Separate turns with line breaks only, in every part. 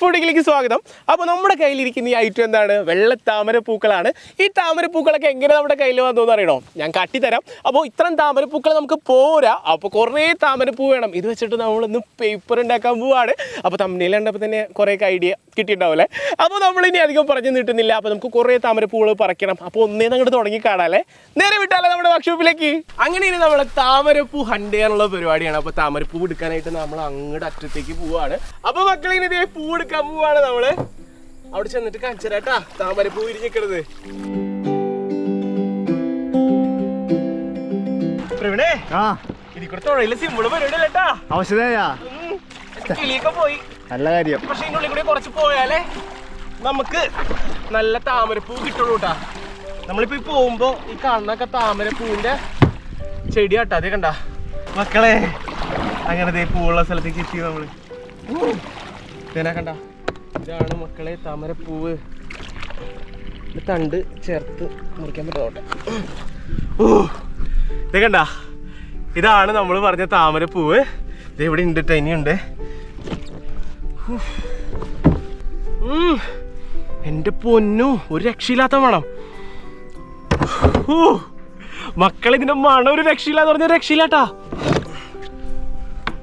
ഫുഡിലേക്ക് സ്വാഗതം. അപ്പോൾ നമ്മുടെ കയ്യിലിരിക്കുന്ന ഈ ഐറ്റം എന്താണ്? വെള്ള താമരപ്പൂക്കളാണ്. ഈ താമരപ്പൂക്കളൊക്കെ എങ്ങനെ നമ്മുടെ കയ്യിൽ വന്നു എന്ന് അറിയണോ? ഞാൻ കാട്ടിത്തരാം. അപ്പോൾ ഇത്തരം താമരപ്പൂക്കൾ നമുക്ക് പോരാ. അപ്പോൾ കുറേ താമരപ്പൂ വേണം. ഇത് വെച്ചിട്ട് നമ്മൾ ഇന്ന് പേപ്പർ ഉണ്ടാക്കാൻ പോവാണ്. അപ്പോൾ തമ്മിൽ കണ്ടപ്പോൾ തന്നെ കുറേ ഐഡിയ കിട്ടിയിട്ടുണ്ടാവില്ലേ അപ്പോൾ നമ്മൾ ഇനി അധികം പറഞ്ഞു നീട്ടുന്നില്ല. അപ്പോൾ നമുക്ക് കുറേ താമരപ്പൂകൾ പറിക്കണം. അപ്പോൾ ഒന്നേ അങ്ങോട്ട് തുടങ്ങി കാണാല്ലേ? നേരെ വിട്ടാലേ നമ്മുടെ വർക്ക്ഷോപ്പിലേക്ക് അങ്ങനെ ഇനി നമ്മൾ താമരപ്പൂ ഹണ്ട് ചെയ്യാനുള്ള പരിപാടിയാണ്. അപ്പോൾ താമരപ്പൂ എടുക്കാനായിട്ട് നമ്മൾ അങ്ങോട്ട് അറ്റത്തേക്ക് പോവാണ്. അപ്പോൾ മക്കളെ ഇനി ഇതേ പൂ എടുക്കാൻ പോവാണ് നമ്മൾ അവിടെ ചെന്നിട്ട് കാണിച്ചരാട്ടാ താമരപ്പൂ വിരിഞ്ഞിക്കണത് പ്രവീണേ
ആ.
ഇതിൽ കൂടെ തുഴയിൽ സിമ്പിൾ പരിപാടി അല്ലേട്ടാ
ഔഷധയാ
കിളിയൊക്കെ പോയി.
നല്ല കാര്യം.
പക്ഷെ ഇതിനുള്ളിൽ കൂടി കുറച്ച് പോയാലേ നമുക്ക് നല്ല താമരപ്പൂ കിട്ടുള്ളൂ കേട്ടാ നമ്മളിപ്പോ പോകുമ്പോ ഈ കാണുന്നൊക്കെ താമരപ്പൂവിന്റെ ചെടി കേട്ടോ അതേ കണ്ട. മക്കളെ അങ്ങനെ പൂവുള്ള സ്ഥലത്തേക്ക് എത്തി നമ്മൾ. ഇതേനാ കണ്ട. ഇതാണ് മക്കളെ താമരപ്പൂവ്. തണ്ട് ചേർത്ത് മുറിക്കാൻ പറ്റാട്ടെ ഓ ഇത് കണ്ട. ഇതാണ് നമ്മൾ പറഞ്ഞ താമരപ്പൂവ്. ഇത് ഇവിടെ ഉണ്ട് ഇനിയുണ്ട്. എന്റെ പൊന്നു ഒരു രക്ഷയില്ലാത്ത മണം. മക്കൾ ഇതിന്റെ മണം ഒരു രക്ഷയില്ലാന്ന് പറഞ്ഞ രക്ഷയില്ലാട്ടാ.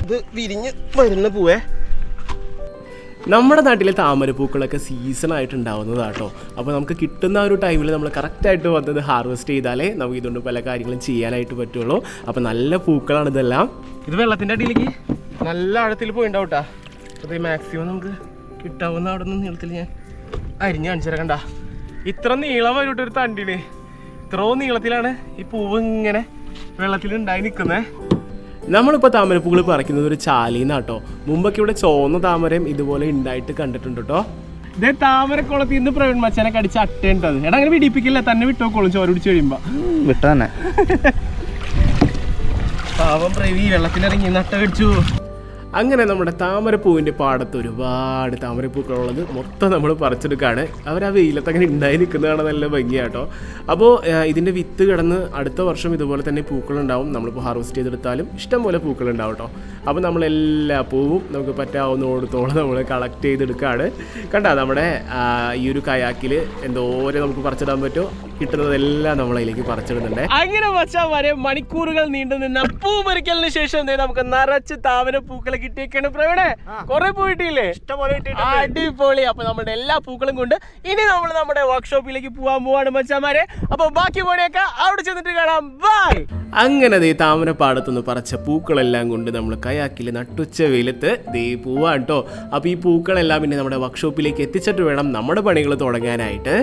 ഇത് വിരിഞ്ഞ് വരുന്ന പൂവേ. നമ്മുടെ നാട്ടിലെ താമരപ്പൂക്കളൊക്കെ സീസൺ ആയിട്ട് ഉണ്ടാവുന്നതാട്ടോ അപ്പോൾ നമുക്ക് കിട്ടുന്ന ഒരു ടൈമിൽ നമ്മൾ കറക്റ്റായിട്ട് വന്നത് ഹാർവെസ്റ്റ് ചെയ്താലേ നമുക്ക് ഇതുകൊണ്ട് പല കാര്യങ്ങളും ചെയ്യാനായിട്ട് പറ്റുള്ളൂ. അപ്പോൾ നല്ല പൂക്കളാണ് ഇതെല്ലാം. ഇത് വെള്ളത്തിന്റെ അടിയിലേക്ക് നല്ല ആഴത്തിൽ പോയിണ്ടാവും കേട്ടാ ഇത് മാക്സിമം നമുക്ക് കിട്ടാവുന്ന അവിടെ നിന്ന് നീളത്തിൽ ഞാൻ അരിഞ്ഞ് കാണിച്ചു കണ്ട. ഇത്ര നീളം വരും ഒരു തണ്ടിന് ഇത്രയും നീളത്തിലാണ് ഈ പൂവ് ഇങ്ങനെ വെള്ളത്തിൽ ഉണ്ടായി നിൽക്കുന്നത് നമ്മളിപ്പോൾ താമരപ്പൂകൾ പറിക്കുന്നത് ഒരു ചാലിന്നാട്ടോ മുമ്പൊക്കെ ഇവിടെ ചോന്ന താമരയും ഇതുപോലെ ഉണ്ടായിട്ട് കണ്ടിട്ടുണ്ട് കേട്ടോ ഇതേ താമരക്കുളത്തിൽ നിന്ന് പ്രവീൺ മച്ചാനെ കടിച്ച് അട്ടേണ്ടത് എടാ അങ്ങനെ പിടിപ്പിക്കില്ല തന്നെ വിട്ടോക്കോളും ചോര പിടിച്ച് കഴിയുമ്പോ.
വിട്ട തന്നെ.
പാവം പ്രവി വെള്ളത്തിലിറങ്ങി നട്ട കടിച്ചു. അങ്ങനെ നമ്മുടെ താമരപ്പൂവിന്റെ പാടത്ത് ഒരുപാട് താമരപ്പൂക്കളുള്ളത് മൊത്തം നമ്മൾ പറിച്ചെടുക്കുകയാണ്. അവർ ആ വെയിലത്ത് അങ്ങനെ ഉണ്ടായി നിൽക്കുന്നതാണ് നല്ല ഭംഗിയാട്ടോ അപ്പോൾ ഇതിന്റെ വിത്ത് കിടന്ന് അടുത്ത വർഷം ഇതുപോലെ തന്നെ പൂക്കളുണ്ടാവും. നമ്മളിപ്പോൾ ഹാർവെസ്റ്റ് ചെയ്തെടുത്താലും ഇഷ്ടംപോലെ പൂക്കളുണ്ടാവും കേട്ടോ. അപ്പോൾ നമ്മൾ എല്ലാ പൂവും നമുക്ക് പറ്റാവുന്നോടത്തോളം നമ്മൾ കളക്ട് ചെയ്തെടുക്കുകയാണ്. കണ്ട നമ്മുടെ ഈ ഒരു കയാക്കിൽ എന്തോരം നമുക്ക് പറിച്ചിടാൻ പറ്റുമോ? കിട്ടുന്നതെല്ലാം നമ്മൾ അതിലേക്ക് പറിച്ചിടുന്നുണ്ട്. അങ്ങനെ വച്ചാൽ വരെ മണിക്കൂറുകൾ നീണ്ടു നിന്ന പൂ പറിക്കലിന് ശേഷം നമുക്ക് നിറച്ച് താമര പൂക്കളെ കിട്ടിയേക്കാണ് പ്രവീണേ. കുറെ പോയിട്ടില്ലേ? അടിപൊളി. അപ്പൊ നമ്മുടെ എല്ലാ പൂക്കളും കൊണ്ട് ഇനി നമ്മൾ നമ്മുടെ വർക്ക്ഷോപ്പിലേക്ക് പോവാൻ പോവാണ് മച്ചാമാരെ. അപ്പൊ ബാക്കി പണിയൊക്കെ അവിടെ ചെന്നിട്ട് കാണാം. ബൈ അങ്ങനെ ദേ താമരപ്പാടത്തുനിന്ന് പറച്ച പൂക്കളെല്ലാം കൊണ്ട് നമ്മൾ കയാക്കിൽ നട്ടുച്ച വെയിലത്ത് ദേ പോവാണ് കേട്ടോ അപ്പോൾ ഈ പൂക്കളെല്ലാം പിന്നെ നമ്മുടെ വർക്ക്ഷോപ്പിലേക്ക് എത്തിച്ചിട്ട് വേണം നമ്മുടെ പണികൾ തുടങ്ങാനായിട്ട്.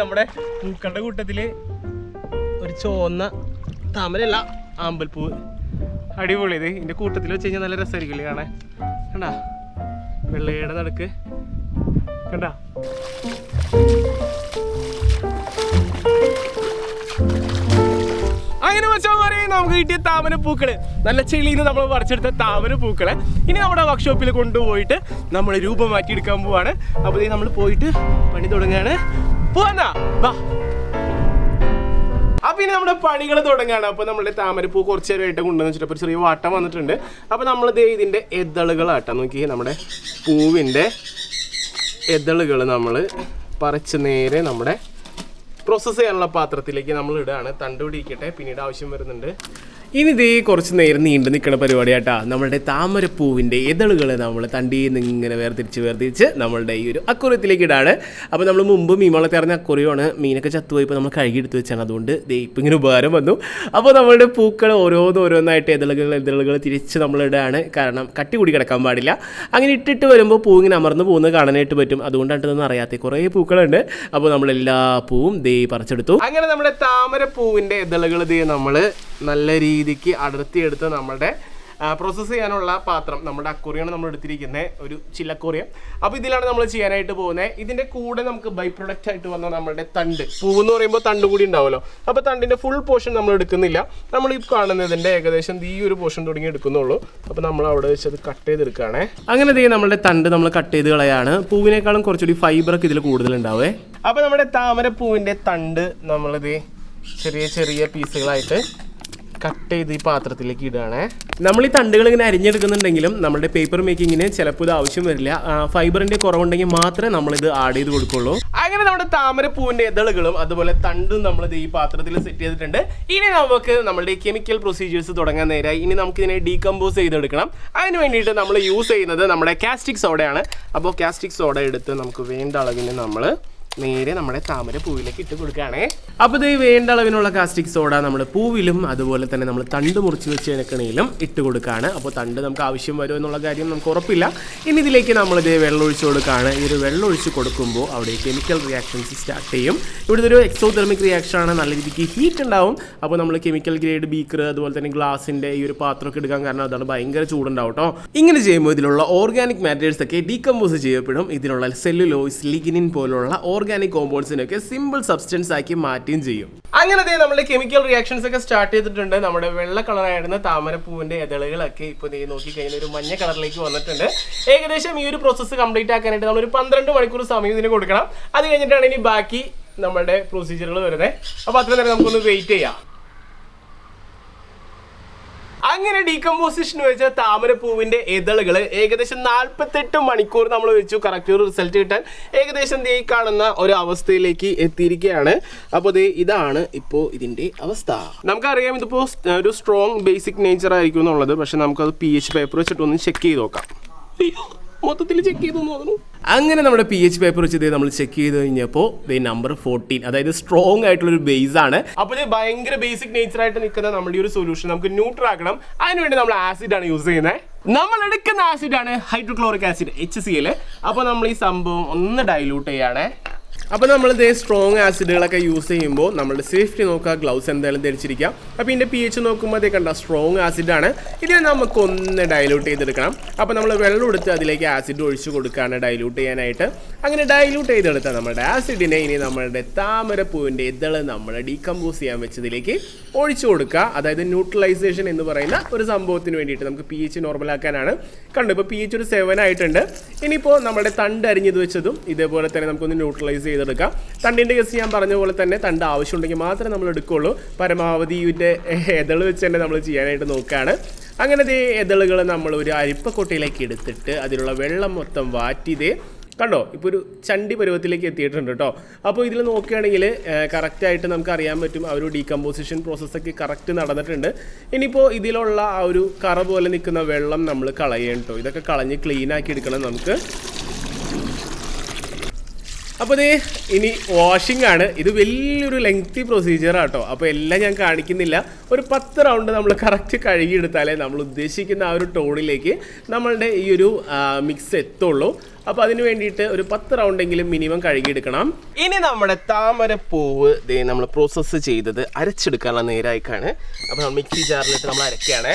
നമ്മുടെ പൂക്കളുടെ കൂട്ടത്തിൽ ഒരു ചുവന്ന താമരല്ല ആമ്പൽപ്പൂവ് അടിപൊളി ഇത്. ഇതിന്റെ കൂട്ടത്തിൽ വെച്ച് കഴിഞ്ഞാൽ നല്ല രസമായിരിക്കില്ലേ കാണാൻ? കണ്ടാ? വെള്ളയുടെ നടക്ക്. കണ്ടാ? അങ്ങനെ നമുക്ക് കിട്ടിയ താമര പൂക്കൾ. നല്ല ചെളിയിൽ നിന്ന് നമ്മൾ പറിച്ചെടുത്ത താമര പൂക്കളെ. ഇനി നമ്മുടെ വർക്ക്ഷോപ്പിൽ കൊണ്ടുപോയിട്ട് നമ്മൾ രൂപം മാറ്റിയെടുക്കാൻ പോവാണ്. അപ്പോൾ നമ്മൾ പോയിട്ട് പണി തുടങ്ങുകയാണ് പോവാന്നാ വാ. അപ്പൊ ഇനി നമ്മുടെ പണികൾ തുടങ്ങുകയാണ് അപ്പൊ നമ്മുടെ താമരപ്പൂ കുറച്ച് നേരമായിട്ട് കൊണ്ടുവന്ന് വെച്ചിട്ട് ചെറിയ വാട്ടം വന്നിട്ടുണ്ട്. അപ്പൊ നമ്മൾ ഇതിന്റെ എതളുകളാട്ടാ. നോക്കി നമ്മുടെ പൂവിന്റെ എതളുകൾ നമ്മൾ പറിച്ച് നേരെ നമ്മുടെ പ്രോസസ്സ് ചെയ്യാനുള്ള പാത്രത്തിലേക്ക് നമ്മൾ ഇടുകയാണ് തണ്ടുപിടിക്കട്ടെ പിന്നീട് ആവശ്യം വരുന്നുണ്ട് ഇനി കുറച്ച് നേരം നീണ്ടു നിൽക്കുന്ന പരിപാടിയാട്ടാ. നമ്മളുടെ താമരപ്പൂവിന്റെ ഇതളുകളെ നമ്മൾ തണ്ടിയിൽ നിന്ന് ഇങ്ങനെ വേർതിരിച്ച് വേർതിരിച്ച് നമ്മളുടെ ഈ ഒരു അക്കുറത്തിലേക്ക് ഇടാണ്. അപ്പോൾ നമ്മൾ മുമ്പ് മീൻവളത്തെ അറിഞ്ഞ അക്കുറിയാണ് മീനൊക്കെ ചത്തുപോയപ്പോൾ നമ്മൾ കഴുകിയെടുത്ത് വെച്ചാണ്. അതുകൊണ്ട് ഇപ്പം ഇങ്ങനെ ഉപകാരം വന്നു. അപ്പോൾ നമ്മളുടെ പൂക്കൾ ഓരോന്നോരോന്നായിട്ട് ഇതളുകൾ ഇതളുകൾ തിരിച്ച് നമ്മളിടാണ്. കാരണം കട്ടി കൂടി കിടക്കാൻ പാടില്ല. അങ്ങനെ ഇട്ടിട്ട് വരുമ്പോൾ പൂ ഇങ്ങനെ അമർന്ന് പോകുന്നത് കാണാനായിട്ട് പറ്റും. അതുകൊണ്ടാണ് ഇതൊന്നും അറിയാത്ത കുറേ പൂക്കളുണ്ട്. അപ്പോൾ നമ്മളെല്ലാ പൂവും ദേ പറിച്ചെടുത്തു. അങ്ങനെ നമ്മുടെ താമര പൂവിന്റെ ഇതളുകൾ ദേ നമ്മൾ നല്ല രീതിക്ക് അടർത്തിയെടുത്ത് നമ്മുടെ പ്രോസസ്സ് ചെയ്യാനുള്ള പാത്രം നമ്മുടെ അക്കൂറിയാണ് നമ്മൾ എടുത്തിരിക്കുന്നത് ഒരു ചില്ലക്കൂറിയം അപ്പോൾ ഇതിലാണ് നമ്മൾ ചെയ്യാനായിട്ട് പോകുന്നത് ഇതിന്റെ കൂടെ നമുക്ക് ബൈ പ്രൊഡക്റ്റ് ആയിട്ട് വന്ന നമ്മുടെ തണ്ട്. പൂവെന്ന് പറയുമ്പോൾ തണ്ട് കൂടി ഉണ്ടാവുമല്ലോ. അപ്പോൾ തണ്ടിന്റെ ഫുൾ പോർഷൻ നമ്മൾ എടുക്കുന്നില്ല. നമ്മൾ ഈ കാണുന്നതിന്റെ ഏകദേശം ഈ ഒരു പോർഷൻ തുടങ്ങി എടുക്കുന്നുള്ളൂ. അപ്പോൾ നമ്മൾ അവിടെ വെച്ച് അത് കട്ട് ചെയ്തെടുക്കുകയാണേ അങ്ങനെ ദേ നമ്മുടെ തണ്ട് നമ്മൾ കട്ട് ചെയ്ത് കളയാണ്. പൂവിനേക്കാളും കുറച്ചുകൂടി ഫൈബറൊക്കെ ഇതിൽ കൂടുതൽ ഉണ്ടാവേ അപ്പോൾ നമ്മുടെ താമര പൂവിന്റെ തണ്ട് നമ്മളിത് ചെറിയ ചെറിയ പീസുകളായിട്ട് കട്ട് ചെയ്ത് ഈ പാത്രത്തിലേക്ക് ഇടുകയാണേ നമ്മൾ ഈ തണ്ടുകൾ ഇങ്ങനെ അരിഞ്ഞെടുക്കുന്നുണ്ടെങ്കിലും നമ്മുടെ പേപ്പർ മേക്കിങ്ങിന് ചിലപ്പോൾ ഇത് ആവശ്യം വരില്ല. ഫൈബറിന്റെ കുറവുണ്ടെങ്കിൽ മാത്രമേ നമ്മൾ ഇത് ആഡ് ചെയ്ത് കൊടുക്കുള്ളൂ. അങ്ങനെ നമ്മുടെ താമരപ്പൂവിന്റെ ഇതളുകളും അതുപോലെ തണ്ടും നമ്മൾ ഇത് ഈ പാത്രത്തിൽ സെറ്റ് ചെയ്തിട്ടുണ്ട്. ഇനി നമുക്ക് നമ്മുടെ കെമിക്കൽ പ്രൊസീജിയേഴ്സ് തുടങ്ങാൻ നേരായി. ഇനി നമുക്ക് ഇതിനെ ഡീകമ്പോസ് ചെയ്തെടുക്കണം. അതിന് വേണ്ടിയിട്ട് നമ്മൾ യൂസ് ചെയ്യുന്നത് നമ്മുടെ കാസ്റ്റിക് സോഡയാണ് അപ്പോൾ കാസ്റ്റിക് സോഡ എടുത്ത് നമുക്ക് വേണ്ട അളവിന് നമ്മൾ നേരെ നമ്മുടെ താമര പൂവിലേക്ക് ഇട്ട് കൊടുക്കുകയാണേ. അപ്പോൾ ഇത് വേണ്ട അളവിനുള്ള കാസ്റ്റിക് സോഡ നമ്മൾ പൂവിലും അതുപോലെ തന്നെ നമ്മൾ തണ്ട് മുറിച്ച് വെച്ച് ഇണക്കണയിലും ഇട്ട് കൊടുക്കുകയാണ് അപ്പോൾ തണ്ട് നമുക്ക് ആവശ്യം വരുമോ എന്നുള്ള കാര്യം നമുക്ക് ഉറപ്പില്ല. ഇനി ഇതിലേക്ക് നമ്മൾ ഇത് വെള്ളം ഒഴിച്ച് കൊടുക്കുകയാണ് ഈ ഒരു വെള്ളം ഒഴിച്ച് കൊടുക്കുമ്പോൾ അവിടെ കെമിക്കൽ റിയാക്ഷൻസ് സ്റ്റാർട്ട് ചെയ്യും. ഇവിടുത്തെ ഒരു എക്സോതെർമിക് റിയാക്ഷൻ ആണ്. നല്ല രീതിക്ക് ഹീറ്റ് ഉണ്ടാവും. അപ്പോൾ നമ്മൾ കെമിക്കൽ ഗ്രേഡ് ബീക്കർ അതുപോലെ തന്നെ ഗ്ലാസിന്റെ ഈ ഒരു പാത്രമൊക്കെ എടുക്കാൻ കാരണം അതാണ് ഭയങ്കര ചൂടുണ്ടാവും കേട്ടോ ഇങ്ങനെ ചെയ്യുമ്പോൾ ഇതിലുള്ള ഓർഗാനിക് മാറ്റേഴ്സ് ഒക്കെ ഡീകമ്പോസ് ചെയ്യപ്പെടും. ഇതിലുള്ള സെല്ലുലോയിസ് ലിഗിനിൻ പോലുള്ള ഓർഗാനിക് കോമ്പൗണ്ട്സിനൊക്കെ സിമ്പിൾ സബ്സ്റ്റൻസ് ആക്കി മാറ്റുകയും ചെയ്യും. അങ്ങനെ ദേ നമ്മുടെ കെമിക്കൽ റിയാക്ഷൻസ് ഒക്കെ സ്റ്റാർട്ട് ചെയ്തിട്ടുണ്ട്. നമ്മുടെ വെള്ള കളറായിരുന്ന താമരപ്പൂവിന്റെ ഇതളുകളൊക്കെ ഇപ്പൊ നീ നോക്കി കഴിഞ്ഞാൽ ഒരു മഞ്ഞ കളറിലേക്ക് വന്നിട്ടുണ്ട്. ഏകദേശം ഈ ഒരു പ്രോസസ്സ് കംപ്ലീറ്റ് ആക്കാനായിട്ട് നമ്മൾ ഒരു പന്ത്രണ്ട് മണിക്കൂർ സമയം ഇതിന് കൊടുക്കണം. അത് കഴിഞ്ഞിട്ടാണ് ഇനി ബാക്കി നമ്മുടെ പ്രൊസീജിയറുകൾ വരുന്നത്. അപ്പോൾ അത്ര നേരം നമുക്കൊന്ന് വെയിറ്റ് ചെയ്യാം. അങ്ങനെ ഡീകമ്പോസിഷൻ വെച്ച താമരപ്പൂവിന്റെ ഇതളുകൾ ഏകദേശം നാൽപ്പത്തെട്ട് മണിക്കൂർ നമ്മൾ വെച്ചു. കറക്റ്റ് ഒരു റിസൾട്ട് കിട്ടാൻ. ഏകദേശം ഈ കാണുന്ന ഒരു അവസ്ഥയിലേക്ക് എത്തിയിരിക്കുകയാണ്. അപ്പോൾ ഇതാണ് ഇപ്പോൾ ഇതിന്റെ അവസ്ഥ. നമുക്കറിയാം ഇതിപ്പോൾ ഒരു സ്ട്രോങ് ബേസിക് നേച്ചർ ആയിരിക്കും എന്നുള്ളത്. പക്ഷെ നമുക്കത് പി എച്ച് പേപ്പർ വെച്ചിട്ട് ഒന്ന് ചെക്ക് ചെയ്ത് നോക്കാം. മൊത്തത്തിൽ ചെക്ക് ചെയ്തു തോന്നുന്നു അങ്ങനെ നമ്മുടെ പി എച്ച് പേപ്പർ വെച്ച് നമ്മൾ ചെക്ക് ചെയ്ത് കഴിഞ്ഞപ്പോൾ നമ്പർ ഫോർട്ടീൻ അതായത് സ്ട്രോങ് ആയിട്ടുള്ള ഒരു ബേസ് ആണ്. അപ്പോൾ ഇത് ഭയങ്കര ബേസിക് നേച്ചർ ആയിട്ട് നിൽക്കുന്ന നമ്മുടെ ഒരു സൊല്യൂഷൻ നമുക്ക് ന്യൂട്രൽ ആക്കണം. അതിനുവേണ്ടി നമ്മൾ ആസിഡ് ആണ് യൂസ് ചെയ്യുന്നത് നമ്മൾ എടുക്കുന്ന ആസിഡ് ആണ് hydrochloric acid H C L അപ്പോൾ നമ്മൾ ഈ സംഭവം ഒന്ന് ഡൈലൂട്ട് ചെയ്യാണ്. അപ്പോൾ നമ്മൾ ഇതേ സ്ട്രോങ് ആസിഡുകളൊക്കെ യൂസ് ചെയ്യുമ്പോൾ നമ്മുടെ സേഫ്റ്റി നോക്കുക ഗ്ലൗസ് എന്തായാലും ധരിച്ചിരിക്കാം അപ്പോൾ ഇതിന്റെ പി എച്ച് നോക്കുമ്പോൾ അതേ കണ്ട സ്ട്രോങ് ആസിഡാണ് ഇതിനെ നമുക്കൊന്ന് ഡൈലൂട്ട് ചെയ്തെടുക്കണം. അപ്പോൾ നമ്മൾ വെള്ളം എടുത്ത് അതിലേക്ക് ആസിഡ് ഒഴിച്ചു കൊടുക്കുകയാണ് ഡൈലൂട്ട് ചെയ്യാനായിട്ട്. അങ്ങനെ ഡൈലൂട്ട് ചെയ്തെടുത്ത നമ്മുടെ ആസിഡിനെ ഇനി നമ്മുടെ താമരപ്പൂവിന്റെ ഇതൾ നമ്മൾ ഡീകമ്പോസ് ചെയ്യാൻ വെച്ചതിലേക്ക് ഒഴിച്ചു കൊടുക്കുക. അതായത് ന്യൂട്രലൈസേഷൻ എന്ന് പറയുന്ന ഒരു സംഭവത്തിന് വേണ്ടിയിട്ട് നമുക്ക് പി എച്ച് നോർമലാക്കാനാണ് കണ്ടു ഇപ്പോൾ പി എച്ച് ഒരു സെവൻ ആയിട്ടുണ്ട്. ഇനിയിപ്പോൾ നമ്മുടെ തണ്ട് അരിഞ്ഞത് വെച്ചതും ഇതേപോലെ തന്നെ നമുക്കൊന്ന് ന്യൂട്രലൈസ് ചെയ്തെടുക്കാം. തണ്ടിന്റെ കേസ് ഞാൻ പറഞ്ഞ പോലെ തന്നെ തണ്ട് ആവശ്യമുണ്ടെങ്കിൽ മാത്രമേ നമ്മൾ എടുക്കുകയുള്ളൂ പരമാവധി ഇതിന്റെ എതൾ വെച്ച് തന്നെ നമ്മൾ ചെയ്യാനായിട്ട് നോക്കുകയാണ്. അങ്ങനെ ദേ എതളുകൾ നമ്മൾ ഒരു അരിപ്പക്കൊട്ടയിലേക്ക് എടുത്തിട്ട് അതിലുള്ള വെള്ളം മൊത്തം വാറ്റി ദേ കണ്ടോ? ഇപ്പോൾ ഒരു ചണ്ടി പരുവത്തിലേക്ക് എത്തിയിട്ടുണ്ട് കേട്ടോ. അപ്പോൾ ഇതിൽ നോക്കുകയാണെങ്കിൽ കറക്റ്റായിട്ട് നമുക്ക് അറിയാൻ പറ്റും. ആ ഒരു ഡീകമ്പോസിഷൻ പ്രോസസ്സൊക്കെ കറക്റ്റ് നടന്നിട്ടുണ്ട്. ഇനിയിപ്പോൾ ഇതിലുള്ള ആ ഒരു കറ പോലെ നിൽക്കുന്ന വെള്ളം നമ്മൾ കളയണം കേട്ടോ. ഇതൊക്കെ കളഞ്ഞ് ക്ലീൻ ആക്കി എടുക്കണം നമുക്ക്. അപ്പോൾ ദേ ഇനി വാഷിംഗ് ആണ്. ഇത് വലിയൊരു ലെങ്തി പ്രൊസീജിയർ ആട്ടോ. അപ്പോൾ എല്ലാം ഞാൻ കാണിക്കുന്നില്ല. ഒരു പത്ത് റൗണ്ട് നമ്മൾ കറക്റ്റ് കഴുകിയെടുത്താലേ നമ്മൾ ഉദ്ദേശിക്കുന്ന ആ ഒരു ടോണിലേക്ക് നമ്മളുടെ ഈ ഒരു മിക്സ് എത്തുള്ളൂ. അപ്പോൾ അതിന് വേണ്ടിയിട്ട് ഒരു പത്ത് റൗണ്ടെങ്കിലും മിനിമം കഴുകിയെടുക്കണം. ഇനി നമ്മുടെ താമരപ്പൂവ് ദേ നമ്മൾ പ്രോസസ്സ് ചെയ്തത് അരച്ചെടുക്കാനുള്ള നേരായിക്കാണ്. അപ്പോൾ നമ്മൾ മിക്സി ജാറിലിട്ട് നമ്മൾ അരക്കുകയാണ്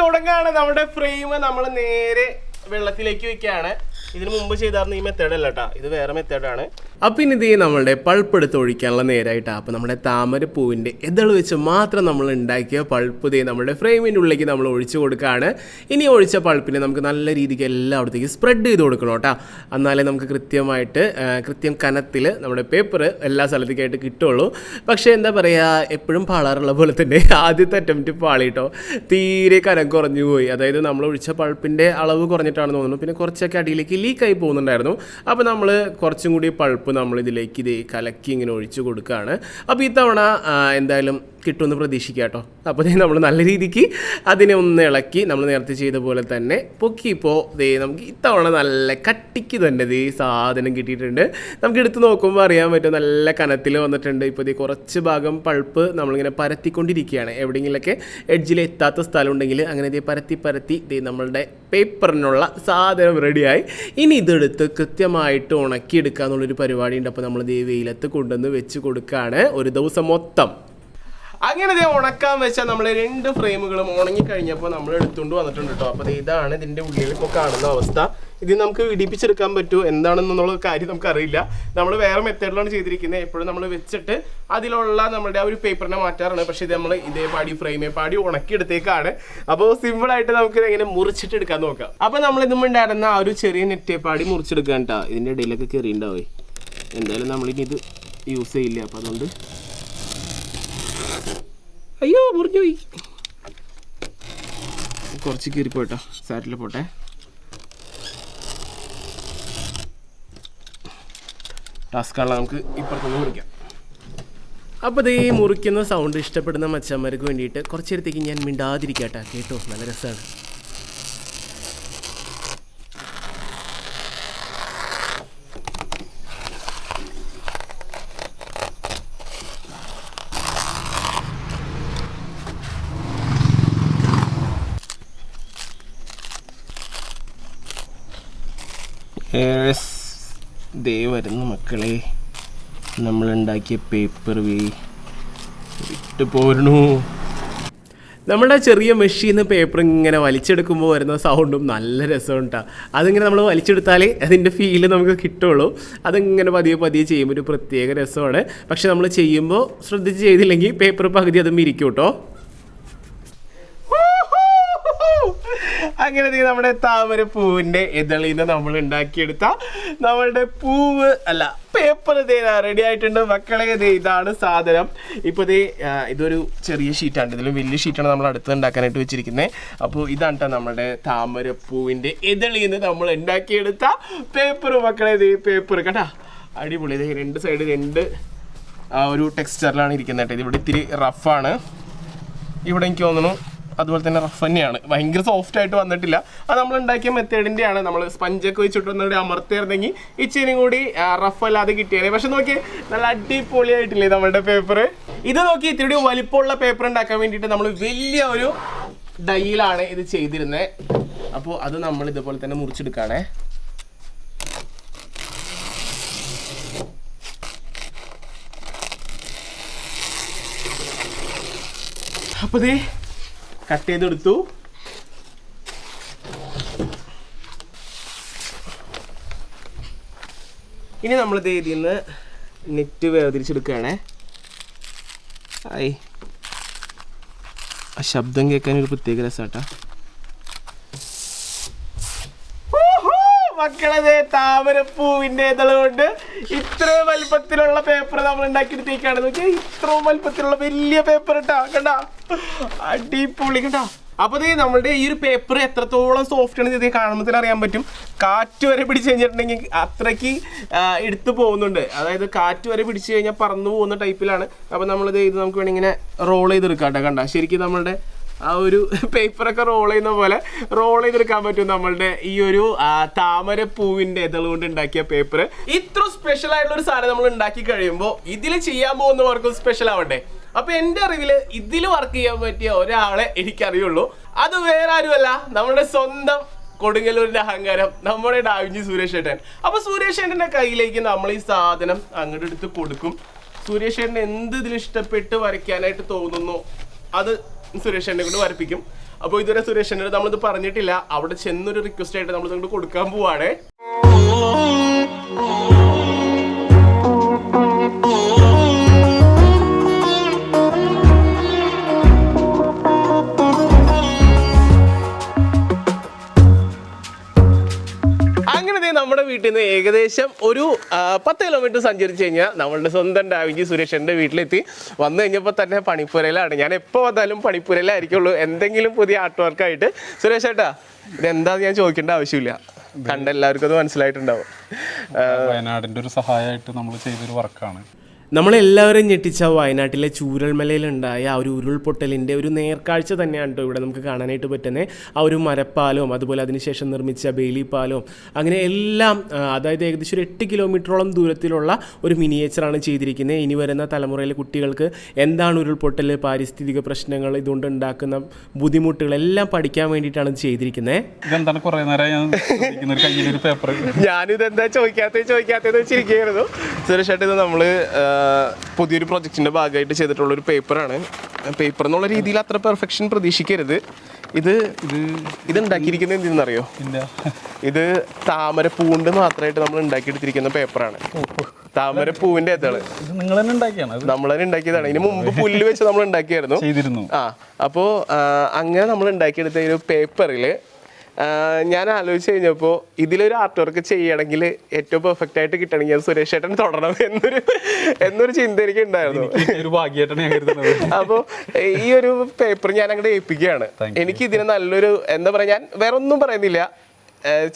തുടങ്ങാണ് നമ്മുടെ ഫ്രെയിം നമ്മൾ നേരെ വെള്ളത്തിലേക്ക് വെക്കുകയാണ് ഇതിന് മുമ്പ് ചെയ്തായിരുന്നു ഈ മെത്തേഡ് അല്ല കേട്ടോ ഇത് വേറെ മെത്തേഡാണ് അപ്പം ഇനി ഇതേ നമ്മളുടെ പൾപ്പ് എടുത്ത് ഒഴിക്കാനുള്ള നേരമായിട്ട് അപ്പോൾ നമ്മുടെ താമരപ്പൂവിന്റെ എതൾ വെച്ച് മാത്രം നമ്മൾ ഉണ്ടാക്കിയ പൾപ്പ് ഇതേ നമ്മുടെ ഫ്രെയിമിന്റെ ഉള്ളിലേക്ക് നമ്മൾ ഒഴിച്ചു കൊടുക്കുകയാണ് ഇനി ഒഴിച്ച പൾപ്പിനെ നമുക്ക് നല്ല രീതിക്ക് എല്ലായിടത്തേക്കും സ്പ്രെഡ് ചെയ്ത് കൊടുക്കണം കേട്ടോ. എന്നാലേ നമുക്ക് കൃത്യമായിട്ട് കൃത്യം കനത്തിൽ നമ്മുടെ പേപ്പർ എല്ലാ സ്ഥലത്തേക്കായിട്ട് കിട്ടുള്ളൂ. പക്ഷേ എന്താ പറയുക എപ്പോഴും പാളാറുള്ള പോലെ തന്നെ ആദ്യത്തെ അറ്റംപ്റ്റ് പാളിട്ടോ തീരെ കനം കുറഞ്ഞു പോയി. അതായത് നമ്മൾ ഒഴിച്ച പൾപ്പിന്റെ അളവ് കുറഞ്ഞിട്ടാണെന്ന് തോന്നുന്നു. പിന്നെ കുറച്ചൊക്കെ അടിയിലേക്ക് ലീക്കായി പോകുന്നുണ്ടായിരുന്നു. അപ്പോൾ നമ്മൾ കുറച്ചും കൂടി പൾപ്പ് നമ്മൾ ഇതിലേക്ക് ഇത് കലക്കി ഇങ്ങനെ ഒഴിച്ചു കൊടുക്കുകയാണ്. അപ്പോൾ ഇത്തവണ എന്തായാലും കിട്ടുമെന്ന് പ്രതീക്ഷിക്കാം കേട്ടോ. അപ്പോൾ നമ്മൾ നല്ല രീതിക്ക് അതിനെ ഒന്ന് ഇളക്കി നമ്മൾ നേരത്തെ ചെയ്ത പോലെ തന്നെ പൊക്കിപ്പോൾ ദേ നമുക്ക് ഇത്തവണ നല്ല കട്ടിക്ക് തന്നെ ദേ സാധനം കിട്ടിയിട്ടുണ്ട്. നമുക്ക് എടുത്ത് നോക്കുമ്പോൾ അറിയാൻ പറ്റും നല്ല കനത്തിൽ വന്നിട്ടുണ്ട്. ഇപ്പോൾ ദേ കുറച്ച് ഭാഗം പൾപ്പ് നമ്മളിങ്ങനെ പരത്തിക്കൊണ്ടിരിക്കുകയാണ്. എവിടെയെങ്കിലൊക്കെ എഡ്ജിൽ എത്താത്ത സ്ഥലം ഉണ്ടെങ്കിൽ അങ്ങനെ ദേ പരത്തി പരത്തി ദേ നമ്മളുടെ പേപ്പറിനുള്ള സാധനം റെഡിയായി ഇനി ഇതെടുത്ത് കൃത്യമായിട്ട് ഉണക്കിയെടുക്കുക എന്നുള്ളൊരു പരിപാടി ഉണ്ട് അപ്പോൾ നമ്മൾ ദേ വെയിലത്ത് കൊണ്ടുവന്ന് വെച്ച് കൊടുക്കുകയാണ്. ഒരു ദിവസം മൊത്തം. അങ്ങനെ ഇതേ ഉണക്കാൻ വെച്ചാൽ നമ്മൾ രണ്ട് ഫ്രെയിമുകളും ഉണങ്ങി കഴിഞ്ഞപ്പോൾ നമ്മൾ എടുത്തുകൊണ്ട് വന്നിട്ടുണ്ട് കേട്ടോ അപ്പോൾ ഇതാണ് ഇതിന്റെ ഉള്ളിൽ ഇപ്പോൾ കാണുന്ന അവസ്ഥ. ഇത് നമുക്ക് ഇടിപ്പിച്ചെടുക്കാൻ പറ്റുമോ എന്താണെന്നുള്ള കാര്യം നമുക്കറിയില്ല. നമ്മൾ വേറെ മെത്തേഡിലാണ് ചെയ്തിരിക്കുന്നത് എപ്പോഴും നമ്മൾ വെച്ചിട്ട് അതിലുള്ള നമ്മുടെ ആ ഒരു പേപ്പറിനെ മാറ്റാറാണ്. പക്ഷേ ഇത് നമ്മൾ ഇതേ പാടി ഫ്രെയിമേ പാടി ഉണക്കിയെടുത്തേക്കാണ്. അപ്പോൾ സിമ്പിളായിട്ട് നമുക്ക് എങ്ങനെ മുറിച്ചിട്ട് എടുക്കാൻ നോക്കാം. അപ്പോൾ നമ്മൾ ഇതും ഉണ്ടായിരുന്ന ആ ഒരു ചെറിയ നെറ്റേ പാടി മുറിച്ചെടുക്കാൻ കേട്ടോ ഇതിന്റെ ഇടയിലൊക്കെ കയറിയിട്ടുണ്ടാവേ എന്തായാലും നമ്മളിനി ഇത് യൂസ് ചെയ്യില്ല. അപ്പോൾ അതുകൊണ്ട് അയ്യോ മുറിഞ്ഞു പോയി. കുറച്ച് കീറി പോയിട്ടോ. സാറ്റിൽ പോട്ടെ. ടാസ്കാണല്ലോ നമുക്ക് ഇപ്പുറത്തുനിന്ന് മുറിക്കാം. അപ്പോൾ ദേ ഈ മുറിക്കുന്ന സൗണ്ട് ഇഷ്ടപ്പെടുന്ന മച്ചന്മാർക്ക് വേണ്ടിയിട്ട് കുറച്ചേരത്തേക്ക് ഞാൻ മിണ്ടാതിരിക്കട്ടെ. കേട്ടോ നല്ല രസമാണ് ദേ വരുന്നു മക്കളെ നമ്മളുണ്ടാക്കിയ പേപ്പർ വേ വിട്ടു പോരണു. നമ്മുടെ ചെറിയ മെഷീന്ന് പേപ്പർ ഇങ്ങനെ വലിച്ചെടുക്കുമ്പോൾ വരുന്ന സൗണ്ടും നല്ല രസമുണ്ടാ അതിങ്ങനെ നമ്മൾ വലിച്ചെടുത്താലേ അതിന്റെ ഫീൽ നമുക്ക് കിട്ടുള്ളൂ. അതിങ്ങനെ പതിയെ പതിയെ ചെയ്യുമ്പോൾ ഒരു പ്രത്യേക രസമാണ്. പക്ഷെ നമ്മൾ ചെയ്യുമ്പോൾ ശ്രദ്ധിച്ച് ചെയ്തില്ലെങ്കിൽ പേപ്പർ പകുതി അതും ഇരിക്കും കേട്ടോ അങ്ങനെ നമ്മുടെ താമര പൂവിന്റെ ഇതളിന്ന് നമ്മൾ ഉണ്ടാക്കിയെടുത്ത നമ്മളുടെ പൂവ് അല്ല പേപ്പർ ദേ റെഡി ആയിട്ടുണ്ട്. മക്കളെ ഇതാണ് സാധനം. ഇപ്പൊ ഇതേ ഇതൊരു ചെറിയ ഷീറ്റാണ് ഇതിലും വലിയ ഷീറ്റാണ് നമ്മൾ അടുത്ത് ഉണ്ടാക്കാനായിട്ട് വെച്ചിരിക്കുന്നത് അപ്പോൾ ഇതാണ് നമ്മുടെ താമര പൂവിന്റെ ഇതളിന്ന് നമ്മൾ ഉണ്ടാക്കിയെടുത്ത പേപ്പർ മക്കളെ പേപ്പർ കേട്ടാ അടിപൊളി. ദേ രണ്ട് സൈഡ് രണ്ട് ഒരു ടെക്സ്ചറിലാണ് ഇരിക്കുന്നത് കേട്ടോ ഇതിവിടെ ഇത്തിരി റഫാണ് ഇവിടെ എനിക്ക് തോന്നുന്നു അതുപോലെ തന്നെ റഫ് തന്നെയാണ്. ഭയങ്കര സോഫ്റ്റ് ആയിട്ട് വന്നിട്ടില്ല. അത് നമ്മൾ ഉണ്ടാക്കിയ മെത്തേഡിന്റെ ആണ്. നമ്മൾ സ്പഞ്ചൊക്കെ വെച്ചിട്ട് ഒന്നുകൂടി അമർത്തിയിരുന്നെങ്കിൽ ഇച്ചിരി കൂടി റഫ് അല്ലാതെ കിട്ടിയാലേ പക്ഷെ നോക്കി നല്ല അടിപൊളിയായിട്ടില്ലേ നമ്മുടെ പേപ്പർ ഇത് നോക്കി ഇത്തിരി വലിപ്പമുള്ള പേപ്പർ ഉണ്ടാക്കാൻ വേണ്ടിയിട്ട് നമ്മൾ വലിയ ഒരു ഡൈയിലാണ് ഇത് ചെയ്തിരുന്നത് അപ്പോൾ അത് നമ്മൾ ഇതുപോലെ തന്നെ മുറിച്ചെടുക്കുകയാണേ അപ്പോൾ ദേ കട്ട് ചെയ്തെടുത്തു. ഇനി നമ്മൾ ഇതിൽ നിന്ന് നെറ്റ് വേർതിരിച്ചെടുക്കുകയാണേ. ആയി ആ ശബ്ദം കേൾക്കാൻ ഒരു പ്രത്യേക രസാട്ടാ. മക്കളെ താമരപ്പൂവിന്റെ ഇതളുകൊണ്ട് ഇത്രയും വലിപ്പത്തിലുള്ള പേപ്പർ നമ്മൾ ഉണ്ടാക്കിയെടുത്തേക്കാണ്. നോക്കിയാൽ ഇത്രയും വലിപ്പത്തിലുള്ള വലിയ പേപ്പർ ഇട്ടാ കണ്ട? അടിപൊളി കണ്ട? അപ്പൊ ദേ നമ്മുടെ ഈ ഒരു പേപ്പർ എത്രത്തോളം സോഫ്റ്റ് ആണ് ഇത് കാണുമ്പോൾ അറിയാൻ പറ്റും. കാറ്റ് വരെ പിടിച്ച് കഴിഞ്ഞിട്ടുണ്ടെങ്കിൽ അത്രയ്ക്ക് എടുത്തു പോകുന്നുണ്ട്. അതായത് കാറ്റ് വരെ പിടിച്ചു കഴിഞ്ഞാൽ പറന്നു പോകുന്ന ടൈപ്പിലാണ് അപ്പൊ നമ്മളിത് ഇത് നമുക്ക് വേണമെങ്കിൽ ഇങ്ങനെ റോൾ ചെയ്തെടുക്കാം കേട്ടോ കണ്ട? ശരിക്കും നമ്മളുടെ ആ ഒരു പേപ്പറൊക്കെ റോൾ ചെയ്യുന്ന പോലെ റോൾ ചെയ്തെടുക്കാൻ പറ്റും നമ്മളുടെ ഈ ഒരു താമരപ്പൂവിന്റെ കൊണ്ട് ഉണ്ടാക്കിയ പേപ്പർ ഇത്ര സ്പെഷ്യൽ ആയിട്ടുള്ള ഒരു സാധനം നമ്മൾ ഉണ്ടാക്കി കഴിയുമ്പോൾ ഇതിൽ ചെയ്യാൻ പോകുന്നവർക്കും സ്പെഷ്യൽ ആവണ്ടേ? അപ്പൊ എന്റെ അറിവിൽ ഇതിൽ വർക്ക് ചെയ്യാൻ പറ്റിയ ഒരാളെ എനിക്കറിയുള്ളൂ. അത് വേറെ ആരുമല്ല നമ്മുടെ സ്വന്തം കൊടുങ്ങല്ലൂരിന്റെ അഹങ്കാരം നമ്മുടെ ഡാവിഞ്ചി സുരേഷ് ഏട്ടൻ. അപ്പൊ സുരേഷ് ഏട്ടന്റെ കയ്യിലേക്ക് നമ്മൾ ഈ സാധനം അങ്ങോട്ട് എടുത്ത് കൊടുക്കും. സുരേഷ് ഏട്ടൻ എന്ത് ഇതിൽ ഇഷ്ടപ്പെട്ട് വരയ്ക്കാനായിട്ട് തോന്നുന്നു? അത് സുരേഷ് ഏട്ടനെ കൊണ്ട് വരപ്പിക്കും. അപ്പോൾ ഇതുവരെ സുരേഷ് ഏട്ടനോട് നമ്മളിത് പറഞ്ഞിട്ടില്ല. അവിടെ ചെന്നൊരു റിക്വസ്റ്റ് ആയിട്ട് നമ്മൾ ഇങ്ങോട്ട് കൊടുക്കാൻ പോവാണേ. നമ്മുടെ വീട്ടിൽ നിന്ന് ഏകദേശം ഒരു പത്ത് കിലോമീറ്റർ സഞ്ചരിച്ച് കഴിഞ്ഞാൽ നമ്മളുടെ സ്വന്തം ഡാവിഞ്ചി സുരേഷന്റെ വീട്ടിലെത്തി. വന്നു കഴിഞ്ഞപ്പോൾ തന്നെ പണിപ്പുരയിലാണ്. ഞാൻ എപ്പോൾ വന്നാലും പണിപ്പുരയിലായിരിക്കുള്ളൂ. എന്തെങ്കിലും പുതിയ ആർട്ട് വർക്കായിട്ട് സുരേഷ് ഏട്ടാ ഇതെന്താന്ന് ഞാൻ ചോദിക്കേണ്ട ആവശ്യമില്ല. കണ്ട എല്ലാവർക്കും അത് മനസ്സിലായിട്ടുണ്ടാവും.
വയനാടിന്റെ ഒരു സഹായമായിട്ട് നമ്മൾ ചെയ്തൊരു വർക്കാണ്
നമ്മളെല്ലാവരും ഞെട്ടിച്ച വയനാട്ടിലെ ചൂരൽമലയിലുണ്ടായ ആ ഒരു ഉരുൾപൊട്ടലിന്റെ ഒരു നേർക്കാഴ്ച തന്നെയാണ് കേട്ടോ ഇവിടെ നമുക്ക് കാണാനായിട്ട് പറ്റുന്നത് ആ ഒരു മരപ്പാലവും അതുപോലെ അതിനുശേഷം നിർമ്മിച്ച ബേലിപ്പാലവും പാലവും അങ്ങനെ എല്ലാം അതായത് ഏകദേശം ഒരു എട്ട് കിലോമീറ്ററോളം ദൂരത്തിലുള്ള ഒരു മിനിയേച്ചറാണ് ചെയ്തിരിക്കുന്നത് ഇനി വരുന്ന തലമുറയിലെ കുട്ടികൾക്ക് എന്താണ് ഉരുൾപൊട്ടൽ പാരിസ്ഥിതിക പ്രശ്നങ്ങൾ ഇതുകൊണ്ട് ഉണ്ടാക്കുന്ന ബുദ്ധിമുട്ടുകൾ എല്ലാം പഠിക്കാൻ വേണ്ടിയിട്ടാണ് ഇത് ചെയ്തിരിക്കുന്നത്
ഇതെന്താണ് കുറെ നേരം ഞാൻ ശ്രദ്ധിക്കുന്ന ഒരു കയ്യിലൊരു പേപ്പർ
ഞാനിത് എന്താ ചോദിക്കാത്ത ചോദിക്കാത്തത് വെച്ചിരിക്കുകയായിരുന്നു സുരേഷായിട്ട് ഇത് നമ്മൾ പുതിയൊരു പ്രൊജക്റ്റിന്റെ ഭാഗമായിട്ട് ചെയ്തിട്ടുള്ള ഒരു പേപ്പറാണ് പേപ്പർ എന്നുള്ള രീതിയിൽ അത്ര പെർഫെക്ഷൻ പ്രതീക്ഷിക്കരുത്. ഇത് ഇത് ഉണ്ടാക്കിയിരിക്കുന്നത് എന്തെന്നറിയോ
ഇല്ല
ഇത് താമര പൂണ്ട് മാത്രമായിട്ട് നമ്മൾ ഉണ്ടാക്കിയെടുത്തിരിക്കുന്ന പേപ്പറാണ് താമര പൂവിന്റെ
നിങ്ങൾ തന്നെ ഉണ്ടാക്കിയാണ്
നമ്മൾ തന്നെ ഉണ്ടാക്കിയതാണ്. ഇതിന് മുമ്പ് പുല്ല് വെച്ച് നമ്മൾ ഉണ്ടാക്കിയായിരുന്നു. ആ അപ്പോൾ അങ്ങനെ നമ്മൾ ഉണ്ടാക്കിയെടുത്ത ഒരു പേപ്പറിൽ ഞാൻ ആലോചിച്ച് കഴിഞ്ഞപ്പോൾ ഇതിലൊരു ആർട്ട് വർക്ക് ചെയ്യണമെങ്കിൽ ഏറ്റവും പെർഫെക്റ്റ് ആയിട്ട് കിട്ടണമെങ്കിൽ അത് സുരേഷ് ഏട്ടൻ തുടരണം എന്നൊരു എന്നൊരു ചിന്ത എനിക്ക് ഉണ്ടായിരുന്നു അപ്പോൾ ഈ ഒരു പേപ്പർ ഞാൻ അങ്ങോട്ട് ഏൽപ്പിക്കുകയാണ്. എനിക്ക് ഇതിന് നല്ലൊരു എന്താ പറയുക ഞാൻ വേറെ ഒന്നും പറയുന്നില്ല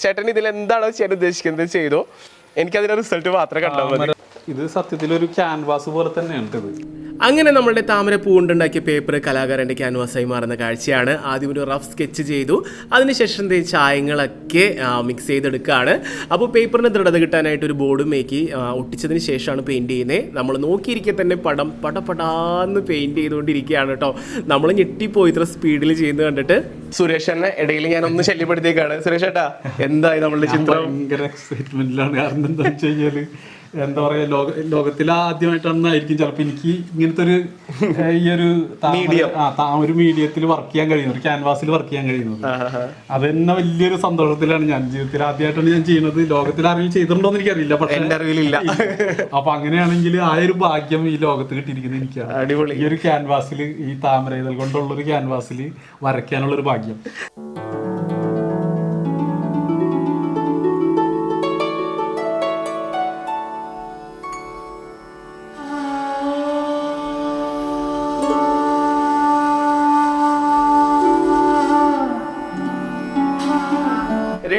ചേട്ടൻ ഇതിൽ എന്താണോ ചെയ്യാൻ ഉദ്ദേശിക്കുന്നത് ചെയ്തോ. എനിക്കതിന്റെ റിസൾട്ട് മാത്രമേ കണ്ടാൽ മതി.
ഇത് സത്യത്തിൽ ഒരു ക്യാൻവാസ് പോലെ തന്നെയാണ് ഇത്
അങ്ങനെ നമ്മളുടെ താമര പൂണ്ടുണ്ടാക്കിയ പേപ്പർ കലാകാരന്റെ ക്യാൻവാസായി മാറുന്ന കാഴ്ചയാണ്. ആദ്യം ഒരു റഫ് സ്കെച്ച് ചെയ്തു. അതിനുശേഷം ദേ ചായങ്ങളൊക്കെ മിക്സ് ചെയ്തെടുക്കുകയാണ്. അപ്പോൾ പേപ്പറിന് ദൃഢത കിട്ടാനായിട്ട് ഒരു ബോർഡ് മേക്കി ഒട്ടിച്ചതിന് ശേഷമാണ് പെയിന്റ് ചെയ്യുന്നത്. നമ്മൾ നോക്കിയിരിക്കെ തന്നെ പടം പടപടാന്ന് പെയിന്റ് ചെയ്തുകൊണ്ടിരിക്കുകയാണ് കേട്ടോ. നമ്മൾ ഞെട്ടിപ്പോയി ഇത്ര സ്പീഡിൽ ചെയ്യുന്നത് കണ്ടിട്ട്. സുരേഷ് എന്നെ ഇടയിൽ ഞാൻ ഒന്ന് ശല്യപ്പെടുത്തിയേക്കാണ്. സുരേഷ് ഏട്ടാ എന്തായി നമ്മളുടെ ചിത്രം?
ഭയങ്കര എക്സൈറ്റ്മെന്റിലാണ് കാരണം എന്താ വെച്ച് കഴിഞ്ഞാൽ എന്താ പറയാ ലോക ലോകത്തിൽ ആദ്യമായിട്ടാണെന്നായിരിക്കും ചിലപ്പോ എനിക്ക് ഇങ്ങനത്തെ ഒരു ഈ ഒരു ഒരു മീഡിയത്തിൽ വർക്ക് ചെയ്യാൻ കഴിയുന്നത് ഒരു ക്യാൻവാസിൽ വർക്ക് ചെയ്യാൻ കഴിയുന്നത്. അത് തന്നെ വലിയൊരു സന്തോഷത്തിലാണ് ഞാൻ ജീവിതത്തിൽ ആദ്യമായിട്ടാണ് ഞാൻ ചെയ്യുന്നത്. ലോകത്തിൽ ആരെങ്കിലും ചെയ്തിട്ടുണ്ടോ എന്ന് എനിക്കറിയില്ല പക്ഷേ അപ്പൊ അങ്ങനെയാണെങ്കിൽ ആ ഒരു ഭാഗ്യം ഈ ലോകത്ത് കിട്ടിയിരിക്കുന്നത് എനിക്കാണ്.
അടിപൊളി.
ഈ ഒരു ക്യാൻവാസിൽ ഈ താമര ഇതൽ കൊണ്ടുള്ള ഒരു ക്യാൻവാസിൽ വരയ്ക്കാനുള്ള ഒരു ഭാഗ്യം.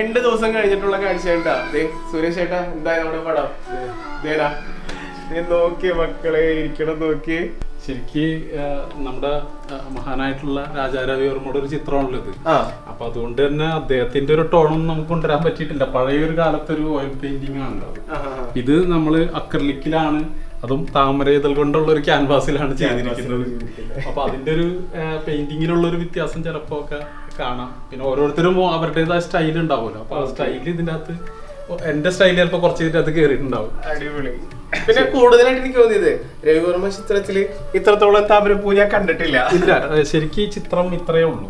രണ്ട് ദിവസം കഴിഞ്ഞിട്ടുള്ള കാഴ്ച കേട്ടാ ദേ സുരേഷ് ഏട്ടാ എന്തായി നമ്മുടെ പടം? നീ നോക്കിയേ മക്കളെ ഇരിക്കണം നോക്കി.
ശരിക്ക് നമ്മുടെ മഹാനായിട്ടുള്ള രാജാരവിവർമ്മയുടെ ഒരു ചിത്രമാണല്ലോ ഇത്. അപ്പൊ അതുകൊണ്ട് തന്നെ അദ്ദേഹത്തിന്റെ ഒരു ടോണൊന്നും നമുക്ക് കൊണ്ടുവരാൻ പറ്റിയിട്ടില്ല. പഴയൊരു കാലത്തെ ഒരു ഓയിൽ പെയിന്റിംഗ് ആണ് ഇത് നമ്മൾ അക്രലിക്കിലാണ് അതും താമര ഇതൾ കൊണ്ടുള്ള ഒരു ക്യാൻവാസിലാണ് ചെയ്തിരിക്കുന്നത്. അപ്പൊ അതിന്റെ ഒരു പെയിന്റിങ്ങിനുള്ള ഒരു വ്യത്യാസം ചിലപ്പോ ഒക്കെ കാണാം. പിന്നെ ഓരോരുത്തരും അവരുടേതായ സ്റ്റൈൽ ഉണ്ടാവുമല്ലോ. അപ്പൊ ആ സ്റ്റൈൽ ഇതിന്റെ അകത്ത് എന്റെ സ്റ്റൈൽ ചിലപ്പോ കുറച്ച് ഇതിന്റെ അകത്ത് കയറിയിട്ടുണ്ടാവും
അടിപൊളി. പിന്നെ കൂടുതലായിട്ട് എനിക്ക് തോന്നിയത് രവിവർമ്മ ചിത്രത്തിൽ ഇത്രത്തോളം താമരപ്പൂ ഞാൻ കണ്ടിട്ടില്ല?
ഇല്ല ശരിക്കും ഈ ചിത്രം ഇത്രയേ ഉള്ളൂ.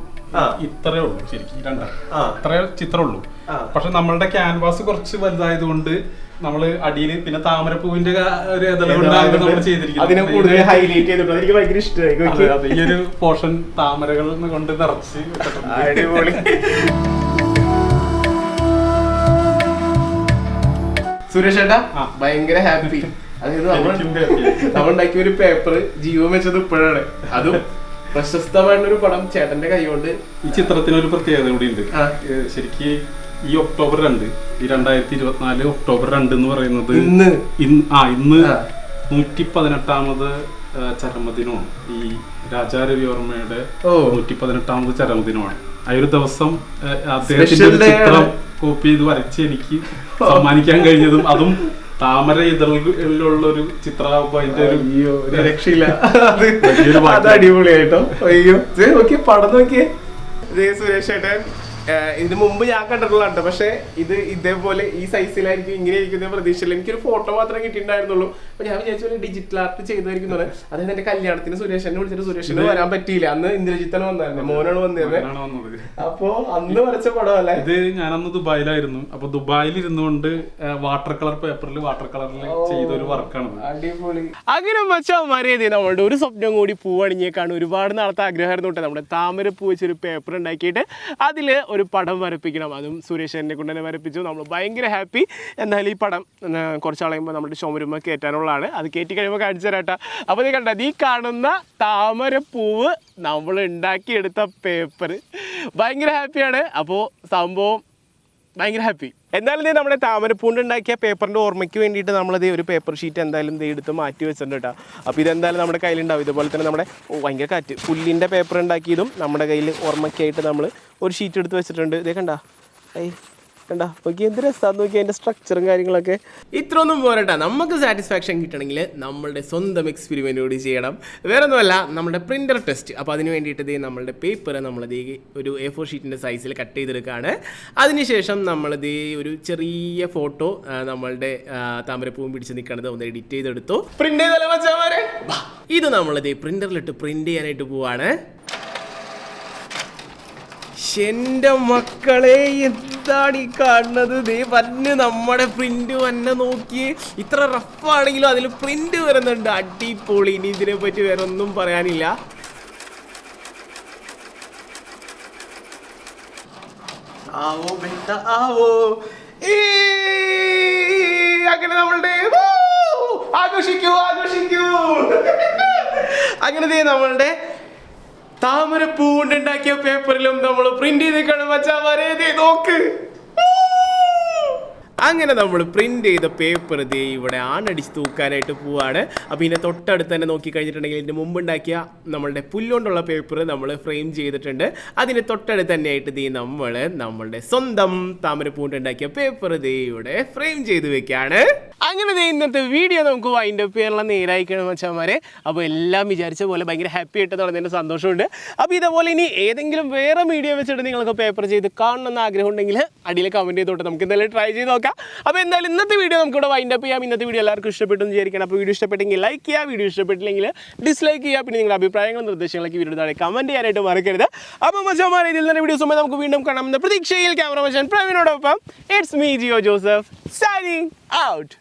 ഇത്രയേ ഉള്ളൂ ശരിക്കും രണ്ടാ.
ആ.
ഇത്രയേ
ചിത്രമുള്ളൂ.
പക്ഷെ നമ്മളുടെ ക്യാൻവാസ് കുറച്ച് വലുതായതുകൊണ്ട് നമ്മൾ അടിയിൽ പിന്നെ താമരപ്പൂവിന്റെ ഒരു നമ്മൾ ചെയ്തിരിക്കുന്നത്.
ഹൈലൈറ്റ് ചെയ്തിട്ടുണ്ട് എനിക്ക് ഭയങ്കര ഇഷ്ടമായി.
ഈ ഒരു പോർഷൻ താമരകൾ കൊണ്ട് നിറച്ച്.
അടിപൊളി. സുരേഷ് ഏട്ടാ ഭയങ്കര ഹാപ്പി അതായത് നമ്മൾ ഉണ്ടാക്കിയ ഒരു പേപ്പർ ജീവൻ വെച്ചത് ഇപ്പോഴാണ്. അതും പ്രശസ്തമായിട്ടുള്ള ഒരു പടം ചേട്ടന്റെ കൈ കൊണ്ട്
ഈ ചിത്രത്തിന് ഒരു പ്രത്യേകത കൂടി ഉണ്ട്. ശരിക്ക് ഈ ഒക്ടോബർ രണ്ട് ഈ രണ്ടായിരത്തി ഇരുപത്തിനാല് ഒക്ടോബർ രണ്ട് എന്ന് പറയുന്നത്
ഇന്ന്.
ഇന്ന് ആ ഇന്ന്. നൂറ്റി പതിനെട്ടാമത് ചരമദിനമാണ്. ഈ
രാജാരവിവർമ്മയുടെ.
നൂറ്റി പതിനെട്ടാമത് ചരമദിനമാണ്. ആ ഒരു ദിവസം അദ്ദേഹത്തിന്റെ ഒരു ചിത്രം കോപ്പി ചെയ്ത് വരച്ച് എനിക്ക് സമ്മാനിക്കാൻ കഴിഞ്ഞതും അതും താമര ഇതളിലുള്ള ഒരു ചിത്രമാകുമ്പോ അതിന്റെ ഒരു
രക്ഷയില്ല. അടിപൊളിയായിട്ടോ. അയ്യോ. നോക്കിയേ പടം നോക്കിയേ. സുരേഷ് ഏട്ടൻ ഇതിന് മുമ്പ് ഞാൻ കണ്ടിട്ടുള്ളതാണ്. പക്ഷെ ഇത് ഇതേപോലെ ഈ സൈസിലായിരിക്കും ഇങ്ങനെ ഇരിക്കുന്ന പ്രതീക്ഷയില്ല എനിക്കൊരു ഫോട്ടോ മാത്രമേ കിട്ടിയിട്ടുണ്ടായിരുന്നുള്ളൂ. അപ്പൊ ഞാൻ വിചാരിച്ചു ഡിജിറ്റൽ ആർട്ട് ചെയ്തായിരിക്കുന്നത് അതായത് എന്റെ കല്യാണത്തിന് സുരേഷനെ വിളിച്ചിട്ട് സുരേഷിന് വരാൻ പറ്റിയില്ല? അന്ന് ഇന്ദ്രജിത്താണ് വന്നായിരുന്നു മോനാണ് വന്നിരുന്നത് അപ്പൊ അന്ന് വരച്ച പടം അല്ലേ?
ഇത് ഞാനന്ന് ദുബായിലായിരുന്നു. അപ്പൊ ദുബായിൽ ഇരുന്നുകൊണ്ട് വാട്ടർ കളർ പേപ്പറിൽ വാട്ടർ കളറിൽ ചെയ്ത ഒരു വർക്കാണ്
അടിപൊളി. അങ്ങനെ മച്ചാമാരെ നമ്മളുടെ ഒരു സ്വപ്നം കൂടി പൂവണിഞ്ഞേക്കാണ്. ഒരുപാട് നാളത്തെ ആഗ്രഹമായിരുന്നു കേട്ടോ. നമ്മുടെ താമര പൂ വെച്ചൊരു പേപ്പർ ഉണ്ടാക്കിയിട്ട് അതിൽ ഒരു പടം വരപ്പിക്കണം. അതും സുരേഷ് എന്നെ കൊണ്ട് തന്നെ വരപ്പിച്ചു. നമ്മൾ ഭയങ്കര ഹാപ്പി എന്നാലും ഈ പടം കുറച്ച് കളയുമ്പോൾ നമ്മുടെ ഷോമരുമ്പ കയറ്റാനുള്ളതാണ് അത് കയറ്റി കഴിയുമ്പോൾ കാണിച്ചു തരാട്ടാ അപ്പോൾ നീ കണ്ട? നീ കാണുന്ന താമരപ്പൂവ് പൂവ് നമ്മൾ ഉണ്ടാക്കിയെടുത്ത പേപ്പർ ഭയങ്കര ഹാപ്പിയാണ് അപ്പോൾ സംഭവം ഭയങ്കര ഹാപ്പി എന്തായാലും ഇത് നമ്മുടെ താമരപ്പൂണ്ട് ഉണ്ടാക്കിയ പേപ്പറിന്റെ ഓർമ്മയ്ക്ക് വേണ്ടിയിട്ട് നമ്മളത് ഒരു പേപ്പർ ഷീറ്റ് എന്തായാലും ഇത് എടുത്ത് മാറ്റി വെച്ചിട്ടുണ്ട് കേട്ടോ അപ്പോൾ ഇതെന്തായാലും നമ്മുടെ കയ്യിലുണ്ടാവും. ഇതുപോലെ തന്നെ നമ്മുടെ ഭയങ്കര കാറ്റ്. പുല്ലിന്റെ പേപ്പർ ഉണ്ടാക്കിയതും നമ്മുടെ കയ്യിൽ ഓർമ്മയ്ക്കായിട്ട് നമ്മൾ ഒരു ഷീറ്റ് എടുത്ത് വെച്ചിട്ടുണ്ട്. ഇതേ കണ്ട? കണ്ട? നോക്കി എന്ത് രസമാന്ന് നോക്കി അതിന്റെ സ്ട്രക്ചറും കാര്യങ്ങളൊക്കെ? ഇത്രയൊന്നും പോരട്ടെ. നമുക്ക് സാറ്റിസ്ഫാക്ഷൻ കിട്ടണമെങ്കിൽ നമ്മളുടെ സ്വന്തം എക്സ്പെരിമെന്റ് കൂടി ചെയ്യണം. വേറെ ഒന്നുമല്ല നമ്മുടെ പ്രിന്റർ ടെസ്റ്റ് അപ്പോൾ അതിന് വേണ്ടിയിട്ട് ദേ നമ്മളുടെ പേപ്പർ നമ്മളത് ഒരു എ ഫോർ ഷീറ്റിന്റെ സൈസിൽ കട്ട് ചെയ്തെടുക്കുകയാണ് അതിനുശേഷം നമ്മളത് ഒരു ചെറിയ ഫോട്ടോ നമ്മളുടെ താമരപ്പൂവും പിടിച്ച് നിൽക്കണത് ഒന്ന് എഡിറ്റ് ചെയ്തെടുത്തു. പ്രിന്റ് ചെയ്തല്ലോ. ഇത് നമ്മളത് പ്രിന്ററിലിട്ട് പ്രിന്റ് ചെയ്യാനായിട്ട് പോവാണ്. എന്റെ മക്കളെ എന്താണ് ഈ കാണുന്നത്? ദേ വന്ന് നമ്മുടെ പ്രിന്റ് വന്നെ നോക്കി. ഇത്ര റഫാണെങ്കിലും അതിൽ പ്രിന്റ് വരുന്നുണ്ട്. അടിപൊളി. ഇനി ഇതിനെ പറ്റി വേറെ ഒന്നും പറയാനില്ല. ആവോ ബെട്ട ആവോ. അങ്ങനെ നമ്മളുടെ ആഘോഷിക്കൂ ആഘോഷിക്കൂ. അങ്ങനെ നമ്മളുടെ താമരപ്പൂ കൊണ്ടുണ്ടാക്കിയ പേപ്പറിലും നമ്മൾ പ്രിന്റ് ചെയ്ത് കാണും മച്ചാമാരെ നോക്ക്. അങ്ങനെ നമ്മൾ പ്രിന്റ് ചെയ്ത പേപ്പർ ദേ ഇവിടെ ആണടിച്ച് തൂക്കാനായിട്ട് പോവാണ്. അപ്പോൾ ഇതിന്റെ തൊട്ടടുത്ത് തന്നെ നോക്കി കഴിഞ്ഞിട്ടുണ്ടെങ്കിൽ ഇതിന് മുമ്പ് ഉണ്ടാക്കിയ നമ്മളുടെ പുല്ലുകൊണ്ടുള്ള പേപ്പർ നമ്മൾ ഫ്രെയിം ചെയ്തിട്ടുണ്ട്. അതിന്റെ തൊട്ടടുത്ത് തന്നെയായിട്ട് ദേ നമ്മൾ നമ്മളുടെ സ്വന്തം താമരപ്പൂ കൊണ്ടുണ്ടാക്കിയ പേപ്പർ ദേ ഇവിടെ ഫ്രെയിം ചെയ്ത് വെക്കാണ്. അങ്ങനെ ദേ ഇന്നത്തെ വീഡിയോ നമുക്ക് വൈൻഡ് അപ്പ് ചെയ്യാനുള്ള നേരായിക്കണം മച്ചാമാരെ. അപ്പോൾ എല്ലാം വിചാരിച്ച പോലെ ഭയങ്കര ഹാപ്പി ആയിട്ട് നടന്നതിന്റെ സന്തോഷമുണ്ട്. അപ്പോൾ ഇതേപോലെ ഇനി ഏതെങ്കിലും വേറെ മീഡിയ വെച്ചിട്ട് നിങ്ങൾക്ക് പേപ്പർ ചെയ്ത് കാണണമെന്ന് ആഗ്രഹം ഉണ്ടെങ്കിൽ അടിയിൽ കമന്റ് ചെയ്തോട്ടെ. നമുക്ക് എന്തായാലും ട്രൈ ചെയ്ത് നോക്കാം. അപ്പോൾ എന്തായാലും ഇന്നത്തെ വീഡിയോ നമുക്കിവിടെ വൈൻഡപ്പ് ചെയ്യാം. ഇന്നത്തെ വീഡിയോ എല്ലാവർക്കും ഇഷ്ടപ്പെട്ടു എന്ന് വിചാരിക്കണം അപ്പോൾ വീഡിയോ ഇഷ്ടപ്പെട്ടെങ്കിൽ ലൈക്ക് ചെയ്യുക വീഡിയോ ഇഷ്ടപ്പെട്ടില്ലെങ്കിൽ ഡിസ്ലൈക്ക് ചെയ്യുക പിന്നെ നിങ്ങളുടെ അഭിപ്രായങ്ങളും നിർദ്ദേശങ്ങളൊക്കെ വീഡിയോ താഴെ കമന്റ് ചെയ്യാനായിട്ട് മറക്കരുത്. അപ്പോൾ മച്ചാമാരെ ഇതിൽ തന്നെ വീഡിയോസ് നമുക്ക് വീണ്ടും കാണാം. എന്ന പ്രതീക്ഷയിൽ ക്യാമറ മച്ചാൻ പ്രവീണോടൊപ്പം it's me Jio Joseph signing out